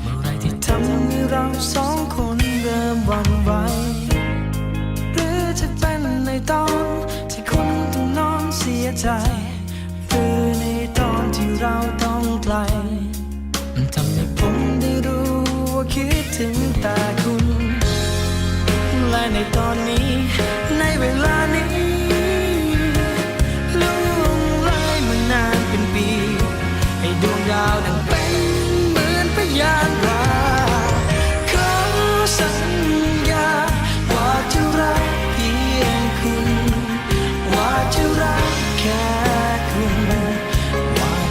เมื่อไรที่ทำให้เราสองคนเริ่มหวั่นไหวหรือจะเป็นในตอนที่คนต้องนอนเสียใจหรือในตอนที่เราต้องไกล มันทำให้ผมได้รู้ว่าคิดถึงแต่คุณ และในตอนนี้ในเวลานี้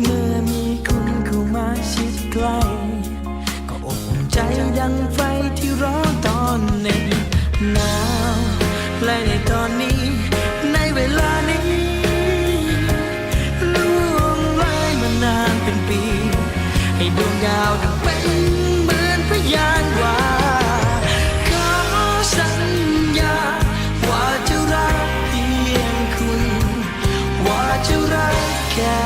เมื่อมีคุณเข้ามาชิดใกล้ก็อบอุ่นใจดังไฟที่ร้อนตอนหน็บหนาวและในตอนนี้ ในเวลานี้ล่วงเลยมานานเป็นปี ให้ดวงดาวดังเป็นเหมือนพยานว่าขอสัญญา ว่าจะรักเพียงคุณ ว่าจะรักแค่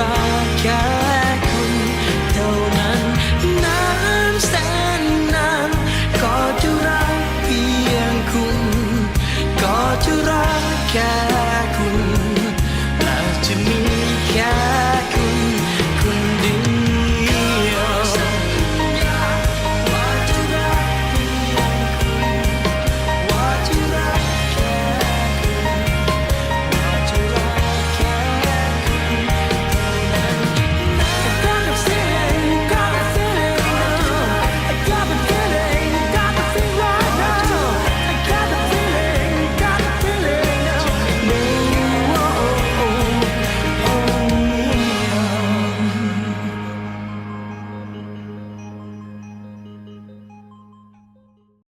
รักแค่คุณเท่านั้นนานแสนนานก็จะรักเพียงคุณ ก็จะรักแค่คุณและจะมีแค่